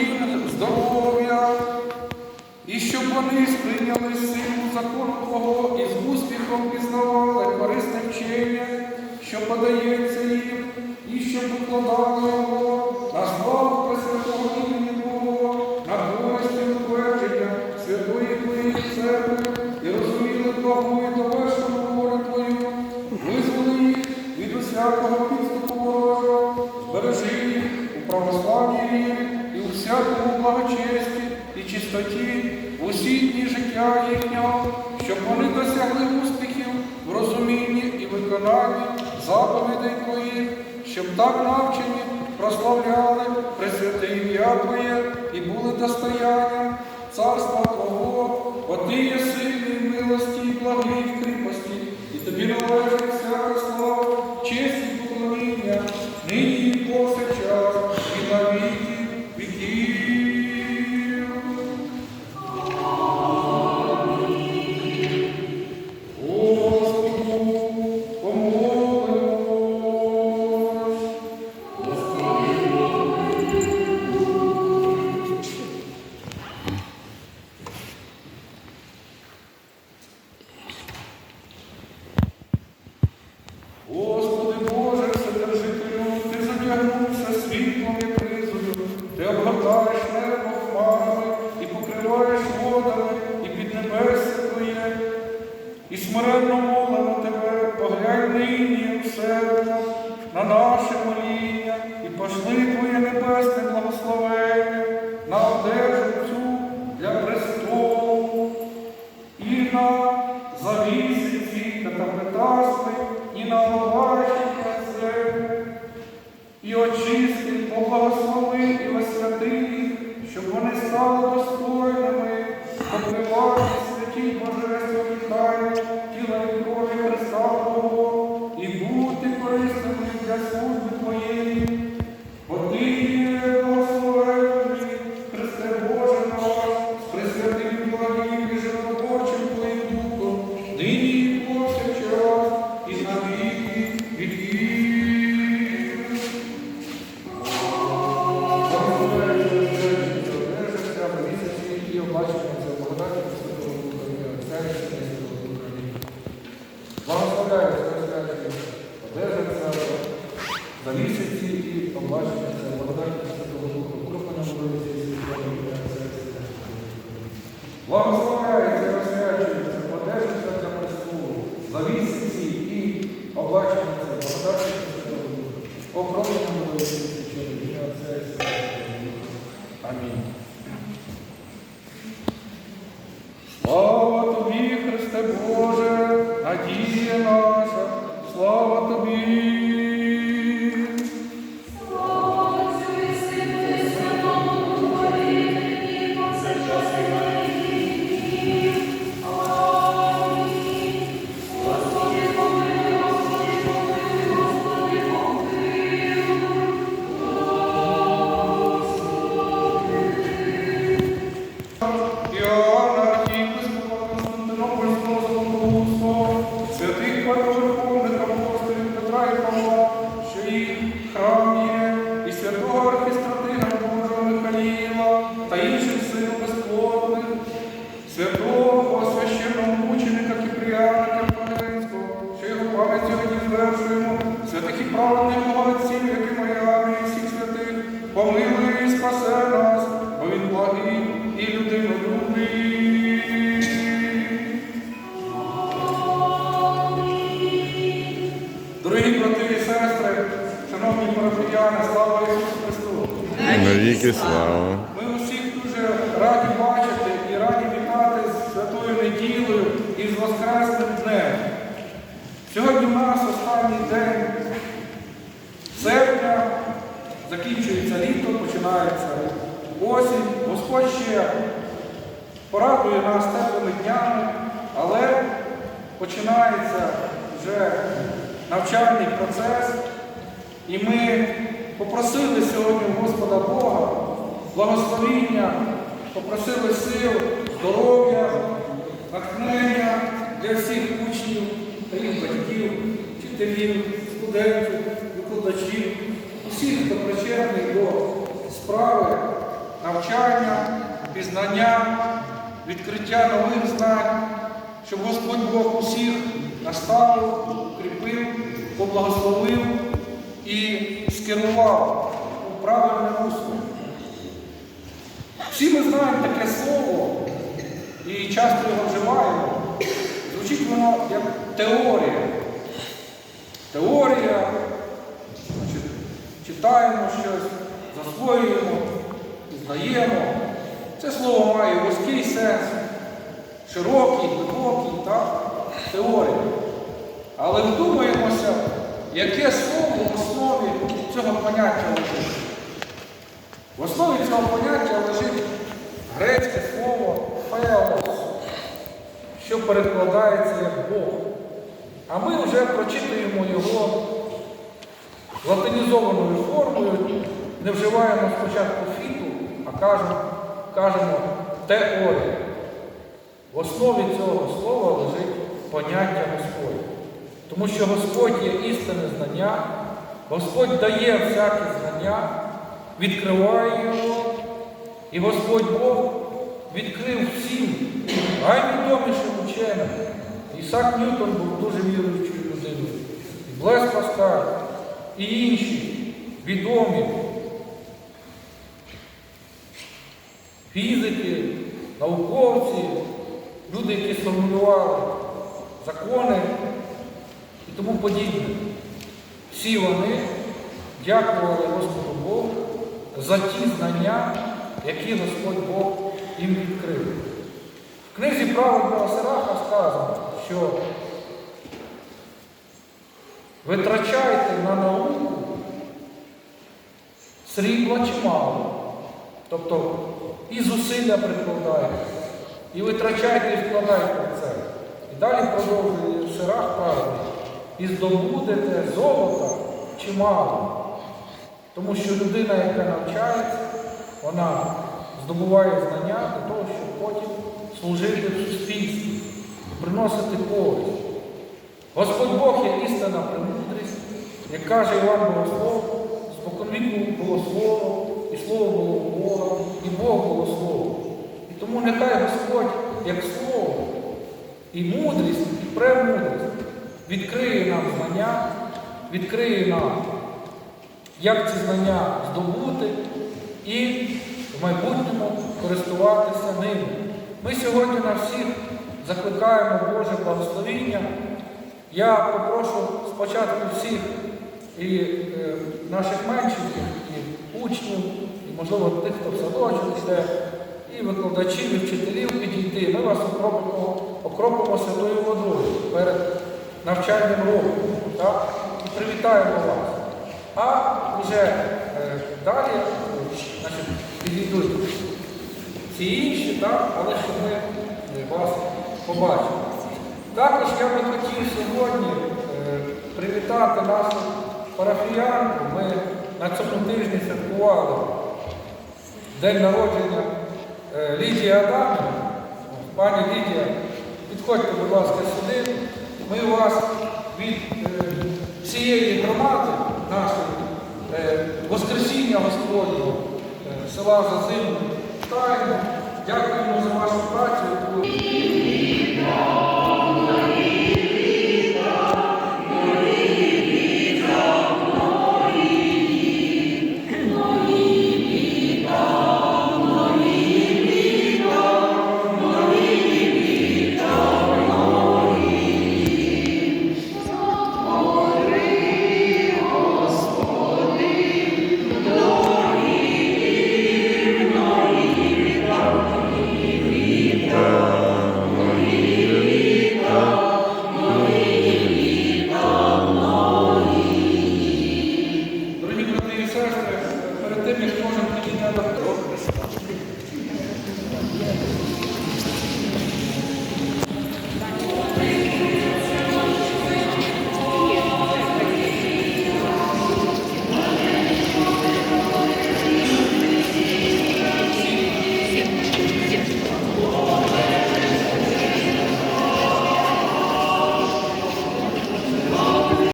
їм здоров'я, і щоб вони сприйняли силу закону Твого і з успіхом пізнавали корисне вчення, що подається їм, і щоб викладали його на славу Пресвятого імені Твого, на користь утвердження святої Твоєї церкви, і розуміли благу виконанні заповідей Твоїх, щоб так навчені прославляли Пресвяте ім'я Твоє і були достоянням царства Твого, бо Ти є сильний милості і благий в кріпості, і тобі належить всяка слава, честь смиренно молимо Тебе, поглянь нині себе на наше моління, і пошли Твоє небесне благословення на одежу цю для престолу, і на завісиці Vamos Дорогі брати і сестри, шановні парафіяни, слава Ісусу Христу! Навіки слава. Ми усіх дуже раді бачити і раді вітати з святою неділею і з Воскресним днем. Сьогодні у нас останній день серпня, закінчується літо, починається осінь. Господь ще порадує нас теплими днями, але починається вже навчальний процес. І ми попросили сьогодні Господа Бога благословіння, попросили сил, здоров'я, натхнення для всіх учнів та їх батьків, вчителів, студентів, викладачів, усіх, хто причетний до справи навчання, пізнання, відкриття нових знань, щоб Господь Бог усіх наставив, укріпив, поблагословив і скерував у правильне русло. Всі ми знаємо таке слово і часто його вживаємо. Звучить воно як теорія. Теорія, читаємо щось, засвоюємо, знаємо. Це слово має вузький сенс, широкий, глибокий, так? теорія. Але вдумаємося, яке слово в основі цього поняття лежить. В основі цього поняття лежить грецьке слово «феос», що перекладається як Бог. А ми вже прочитуємо його латинізованою формою, не вживаємо спочатку фіту, а кажемо, кажемо теорія. В основі цього слова лежить поняття Господь. Тому що Господь є істинне знання, Господь дає всяке знання, відкриває його, і Господь Бог відкрив всім найвідомішим ученим. Ісак Ньютон був дуже віруючою людиною. І Блес Паскаль, і інші відомі фізики, науковці, люди, які сформулювали закони і тому подібне. Всі вони дякували Господу Богу за ті знання, які Господь Бог їм відкрив. В книзі праведного Сираха сказано, що витрачайте на науку срібла чимало. Тобто і зусилля прикладайте, і витрачайте, і вкладайте в це. І далі продовжує в Сирах правильний. І здобудете золота чимало. Тому що людина, яка навчається, вона здобуває знання для того, щоб потім служити в суспільстві, приносити користь. Господь Бог є істинна премудрість, як каже Іван Богослов, споконвіку було слово, і слово було у Бога, і Бог було слово. І тому нехай Господь, як слово, і мудрість, і премудрість відкриє нам знання, відкриє нам, як ці знання здобути і в майбутньому користуватися ними. Ми сьогодні на всіх закликаємо Боже благословіння. Я попрошу спочатку всіх і е, наших менших, і учнів, і, можливо, тих, хто в садочок йде, і викладачів, і вчителів підійти. Ми вас окропимо, окропимо святою водою перед навчальним роком. Так? І привітаємо вас. А вже е, далі підійдуть всі інші, так? але щоб ми е, вас побачили. Також я би хотів сьогодні е, привітати нашу парафіянку. Ми на цьому тижні святкували день народження е, Лідії Адамівни. Пані Лідія, підходьте, будь ласка, сюди. Ми вас від е, всієї громади нашої е, Воскресіння Господнього села Зазимне вітаємо. Дякуємо за вашу працю.